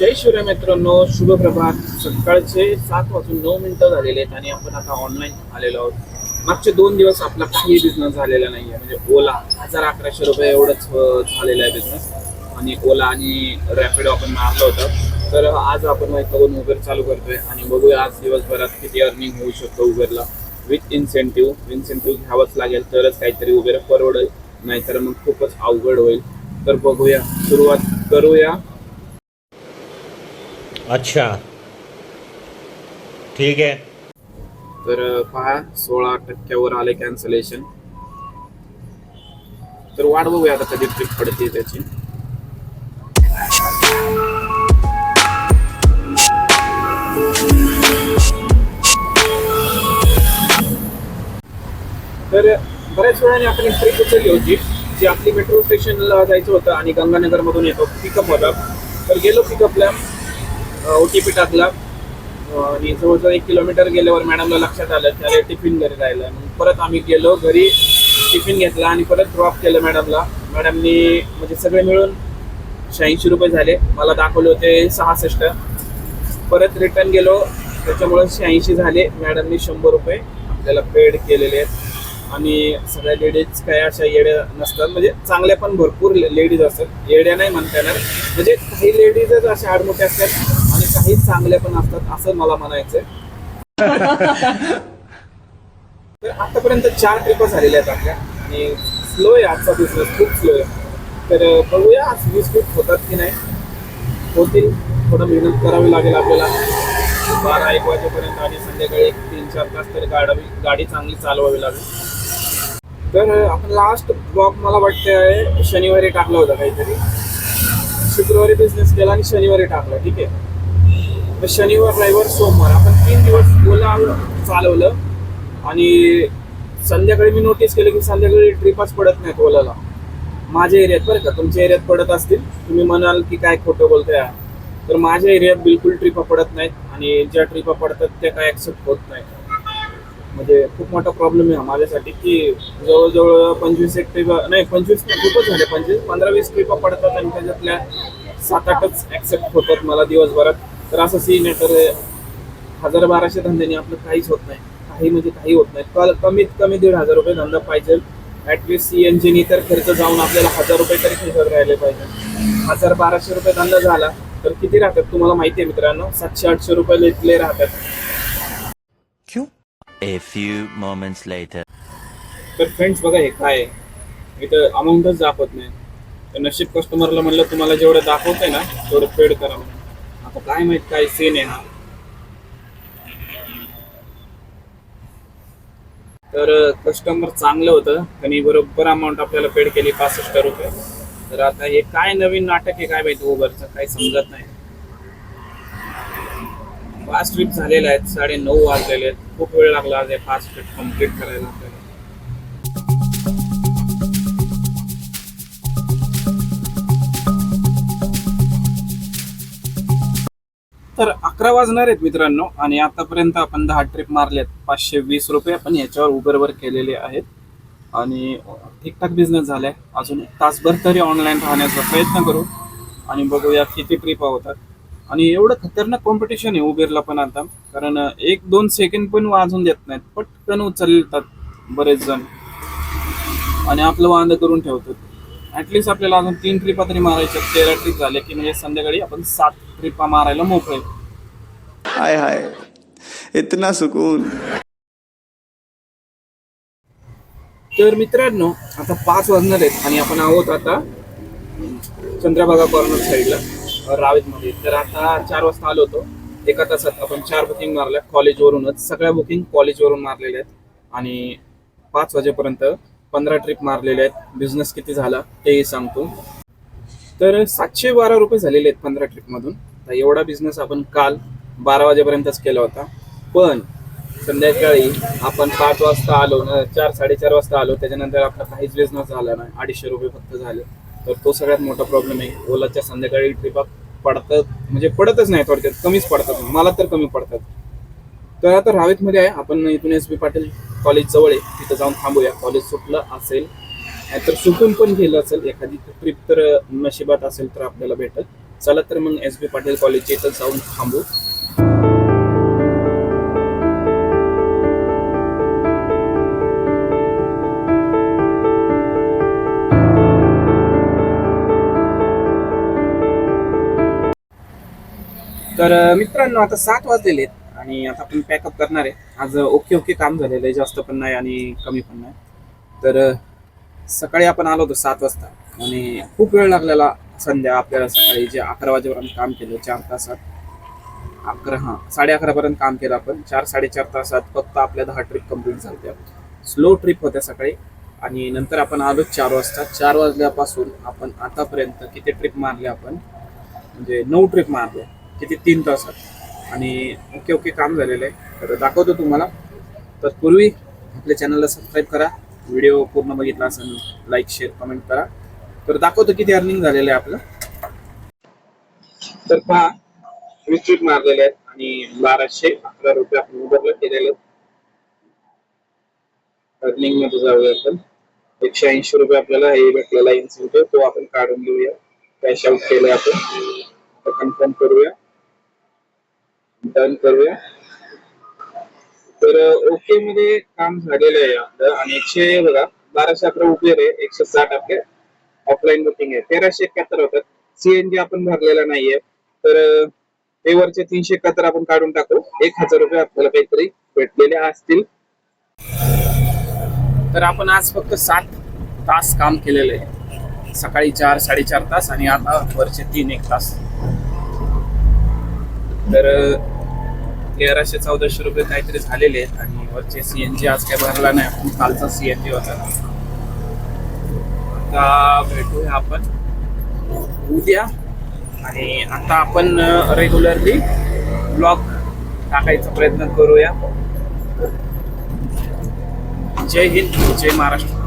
जय शिवराय मित्रांनो शुभ प्रभात. सकाळचे सात वाजून नऊ मिनिटं झालेले आहेत आणि आपण आता ऑनलाईन आलेलो आहोत. मागचे दोन दिवस आपला काही बिझनेस झालेला नाही आहे म्हणजे ओला हजार अकराशे रुपये एवढंच झालेला आहे बिझनेस आणि ओला आणि रॅपिडो आपण मारलं होतं. तर आज आपण माहीत बघून उबर चालू करतोय आणि बघूया आज दिवसभरात किती अर्निंग होऊ शकतो उबरला विथ इन्सेंटिव्ह इन्सेंटिव्ह घ्यावंच लागेल तरच काहीतरी उबेर परवडेल नाहीतर मग खूपच अवघड होईल. तर बघूया सुरुवात करूया. अच्छा. ठीक आहे. तर पहा सोळा टक्क्यावर आले कॅन्सलेशन तर वाट बघूया आता कधी ट्रिप पडते त्याची. तर बऱ्याच वेळाने आपण एक ट्रिप उचलली होती जी आपली मेट्रो स्टेशनला जायचं होतं आणि गंगानगर मधून येतो पिकअप होता तर गेलो पिकअपला ओ टी पी टाकला आणि जवळजवळ एक किलोमीटर गेल्यावर मॅडमला लक्षात आलं त्याला टिफिन घरी राहिलं. मग परत आम्ही गेलो घरी टिफिन घेतला आणि परत ड्रॉप केलं मॅडमला. मॅडमनी म्हणजे सगळे मिळून शहाऐंशी रुपये झाले. मला दाखवले होते सहासष्ट. परत रिटर्न गेलो त्याच्यामुळे शहाऐंशी झाले. मॅडमनी शंभर रुपये आपल्याला पेड केलेले आहेत. आणि सगळ्या लेडीज काय अशा येड्या नसतात. म्हणजे चांगल्या पण भरपूर लेडीज असतात. येड्या नाही म्हणता येणार. म्हणजे काही लेडीजच अशा आडमोठ्या असतात आणि काही चांगल्या पण असतात असं मला म्हणायचंय. तर आतापर्यंत चार ट्रिप झालेल्या आहेत आपल्या. आणि स्लो आहे आजचा बिझनेस खूप स्लो आहे. तर बघूया आज वीस ट्रिप होतात की नाही. होतील. थोडं मेहनत करावी लागेल आपल्याला. बारा एक वाजेपर्यंत आणि संध्याकाळी एक तीन चार तास तरी गाडावी गाडी चांगली चालवावी लागेल. तर आपण लास्ट ब्लॉग मला वाटतं आहे शनिवारी टाकला होता काहीतरी. शुक्रवारी बिझनेस केला आणि शनिवारी टाकला ठीक आहे? तर शनिवार रविवार सोमवार. आपण तीन दिवस ओला चालवलं. आणि संध्याकाळी मी नोटीस केलं की संध्याकाळी ट्रिपच पडत नाहीत ओलाला माझ्या एरियात बरं का तुमच्या एरियात पडत असतील. तुम्ही म्हणाल की काय खोटं बोलताय. तर माझ्या एरियात बिलकुल ट्रिपा पडत नाहीत आणि ज्या ट्रिपा पडतात त्या काय ॲक्सेप्ट होत नाहीत. म्हणजे खूप मोठा प्रॉब्लेम आहे हा माझ्यासाठी की जवळजवळ पंचवीस एक ट्रिप नाही पंचवीस खूपच झाले. पंचवीस पंधरा वीस ट्रिपा पडतात आणि त्याच्यातल्या सात आठच ॲक्सेप्ट होतात मला दिवसभरात. तर असं सीन आहे तर हजार बाराशे धंद्याने आपलं काहीच होत नाही. काही म्हणजे काही होत नाही. कल कमीत कमी दीड हजार रुपये धंदा पाहिजे. ॲटलीस्ट सी एन जीनी तर खर्च जाऊन आपल्याला हजार रुपये तरी खर्च राहिले पाहिजे. हजार बाराशे रुपये धंदा झाला तर किती राहतात तुम्हाला माहिती आहे मित्रांनो? सातशे आठशे रुपये इथले राहतात. A few moments later. तर फ्रेंड्स बघा हे काय इथं अमाऊंटच दाखवत नाही. तर नशीब कस्टमरला म्हणलं तुम्हाला जेवढं दाखवतंय ना तेवढं पेड करा म्हणून. आता काय माहीत काय सीन आहे हा. तर कस्टमर चांगलं होतं त्यांनी बरोबर अमाऊंट आपल्याला पेड केली पासष्ट रुपये. तर आता हे काय नवीन नाटक आहे काय माहिती उबरचं काही समजत नाही. पाच ट्रिप झालेल्या आहेत. साडे नऊ वाजलेले आहेत. खूप वेळ लागला आज हे पाच ट्रिप कंप्लीट करायला आपल्याला. तर अकरा वाजणार आहेत मित्रांनो आणि आतापर्यंत आपण दहा ट्रिप मारलेत. पाचशे वीस रुपये आपण याच्यावर उबरवर केलेले आहेत. आणि ठीकठाक बिझनेस झालाय. अजून तासभर तरी ऑनलाईन राहण्याचा प्रयत्न करू. आणि बघूया किती ट्रिपा होतात. आणि एवढं खतरनाक कॉम्पिटिशन आहे उबेरला पण आता. कारण एक दोन सेकंड पण वाजून देत नाहीत. पटकन उचलतात बरेच जण. आणि आपलं वांद करून ठेवतात. ऍटलिस्ट आपल्याला अजून तीन ट्रिपा तरी मारायच्या तेरा ट्रिप झाले की म्हणजे संध्याकाळी आपण सात ट्रिपा मारायला मोकळे. हाय हाय. इतना सुकून. तर मित्रांनो आता पाच वाजणार आहेत आणि आपण आहोत आता चंद्रभागा कॉर्नर साईडला रावेतमध्ये तर आता चार वाजता आलो होतो. एका तासात आपण चार बुकिंग मारल्या. कॉलेजवरूनच सगळ्या बुकिंग कॉलेजवरून मारलेल्या आहेत. आणि पाच वाजेपर्यंत पंधरा ट्रिप मारलेल्या आहेत. बिझनेस किती झाला तेही सांगतो. तर सातशे बारा रुपये झालेले आहेत पंधरा ट्रिपमधून तर एवढा बिझनेस आपण काल बारा वाजेपर्यंतच केला होता. पण संध्याकाळी आपण पाच वाजता आलो चार साडेचार वाजता आलो. त्याच्यानंतर आपला काहीच बिझनेस झाला नाही. अडीचशे रुपये फक्त झाले. तर तो सगळ्यात मोठा प्रॉब्लेम आहे. ओलाच्या संध्याकाळी ट्रिपा पडतात. म्हणजे पडतच नाही थोडक्यात. कमीच पडतात. मला तर कमी पडतात. तर आता रावेतमध्ये आहे. आपण इथून एस बी पाटील कॉलेज जवळ आहे. तिथं जाऊन थांबूया. कॉलेज सुटलं असेल नाहीतर सुटून पण गेलं असेल. एखादी ट्रिप तर नशिबात असेल तर आपल्याला भेटत चला तर मग एस बी पाटील कॉलेजच्या इथं जाऊन थांबू. तर मित्रांनो आता सात वाजलेले आहेत आणि आता आपण पॅकअप करणार आहे. आज ओके ओके काम झालेलं आहे. जास्त पण नाही आणि कमी पण नाही. तर सकाळी आपण आलो होतो सात वाजता आणि खूप वेळ लागलेला संध्या आपल्याला सकाळी जे अकरा वाजेपर्यंत काम केलं चार तासात अकरा हां साडे अकरापर्यंत काम केलं आपण. चार साडेचार तासात फक्त आपल्या दहा ट्रिप कंप्लीट झाल्या स्लो ट्रिप होत्या सकाळी आणि नंतर आपण आलो चार वाजता. चार वाजल्यापासून आपण आतापर्यंत किती ट्रिप मारले आपण? म्हणजे नऊ ट्रिप मारल्या किती तीन तासात आणि ओके ओके काम झालेलं आहे. तर दाखवतो तुम्हाला. तत्पूर्वी आपल्या चॅनलला सबस्क्राईब करा. व्हिडिओ पूर्ण बघितला असेल लाईक शेअर कमेंट करा. तर दाखवतो किती अर्निंग झालेलं आहे आपलं. तर पहा वीस मारलेले आहेत आणि बाराशे अकरा रुपये आपण उबरला केलेले अर्निंगमध्ये जाऊया आपण. एकशे ऐंशी रुपये आपल्याला हे भेटलेला इन्सेंटिव्ह तो आपण काढून घेऊया. कॅश आउट केलं आपण. कन्फर्म करूया. डन करूया. तर ओके मध्ये काम झालेलं आहे आपलं. आणि एकशे बघा बाराशे अकरा उबेर आहे. एकशे साठ आपले ऑफलाईन बुकिंग आहे. तेराशे एकाहत्तर होतात. सीएनजी आपण भरलेला नाहीये. तर अं, ते वरचे तीनशे एकाहत्तर आपण काढून टाकू. एक हजार रुपये आपल्याला काहीतरी भेटलेले असतील. तर आपण आज फक्त सात तास काम केलेलं आहे. सकाळी चार साडेचार तास आणि आता वरचे तीन एक तास. तर तेराशे चौदाशे रुपये काहीतरी झालेले आहेत आणि वरचे सीएनजी आज काय भरला नाही आपण कालचा सीएनजी होता. आता भेटूया आपण उद्या. आणि आता आपण रेग्युलरली ब्लॉग टाकायचा प्रयत्न करूया. जय हिंद जय महाराष्ट्र.